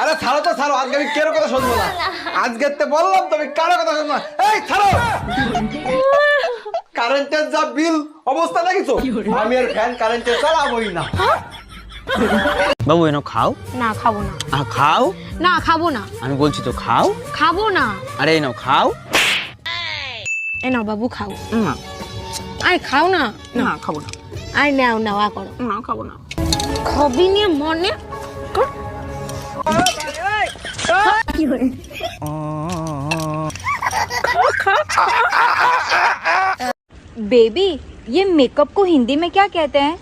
আরে ছাড়ো তো ছাড়ো। আজকে আমি কেরো কথা শুনব না। আজকে তো বললাম তুমি কারও কথা শুনব না। এই ছাড়ো। কারেন্টের যা বিল অবস্থা দেখিছো? আমি আর ফ্যান কারেন্টে চালাবোই না। বাবু এনো খাও? না খাব না। আহ, খাও? না খাব না। আমি বলছি তো খাও? খাব না। আরে এনো খাও। এ নাও বাবু খাও। না। আরে খাও না। না খাব না। আরে নাও নাও আ করো। না খাব না। খাবি নিয়ে মনে কর। बेबी ये मेकअप को हिंदी में क्या कहते हैं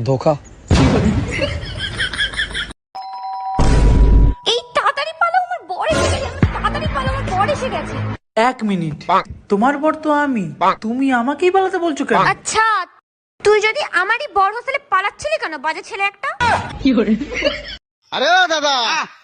ধোকা এই তাড়াতাড়ি পালো আমার বর এসে গেছে আমার তাড়াতাড়ি পালো আমার বর এসে গেছে এক মিনিট তোমার পর তো আমি তুমি আমাকেই পালাতে বলছো কেন আচ্ছা তুই যদি আমারই বর হোস্টেলে পালাচ্ছিলি কেন বাজে ছেলে একটা আরে ও দাদা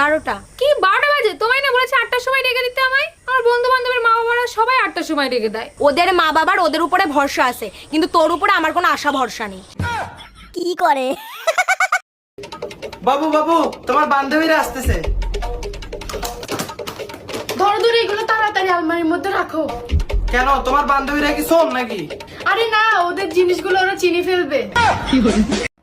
বারোটা। কি বারোটা বাজে? তোমায় না বলেছে আটটার সময় ডেকে দিতে আমায়? আমার বন্ধু বান্ধবের মা বাবারা সবাই আটটার সময় ডেকে দেয়। ওদের মা বাবার ওদের উপরে ভরসা আছে কিন্তু তোর উপরে আমার কোনো আশা ভরসা নেই। কি করে? বাবু বাবু তোমার বান্ধবীরা আসতেছে। ধরো ধরো এগুলো তাড়াতাড়ি আলমারির মধ্যে রাখো। কেন? তোমার বান্ধবীরা কি শোন নাকি? আরে না ওদের জিনিসগুলো ওরা চিনি ফেলবে।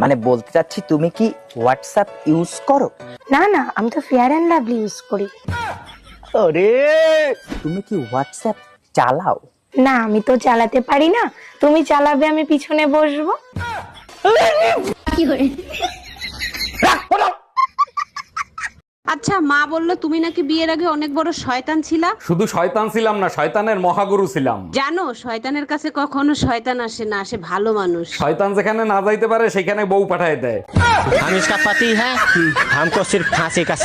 মানে বলতে চাচ্ছি তুমি কি হোয়াটসঅ্যাপ ইউজ করো? না না আমি তো ফেয়ার অ্যান্ড লাভলি ইউজ করি। আরে তুমি কি হোয়াটসঅ্যাপ চালাও? না আমি তো চালাতে পারি না। তুমি চালাবে আমি পিছনে বসবো। আচ্ছা মা বললো তুমি নাকি বিয়ের আগে অনেক বড় শয়তান ছিলা শুধু শয়তান ছিলাম না শয়তানের মহাগুরু ছিলাম জানো শয়তানের কাছে কখনো শয়তান আসে না আসে ভালো মানুষ শয়তান যেখানে না যাইতে পারে সেখানে বউ পাঠায় দেয় हम इसका पति है हमको सिर्फ फांसी का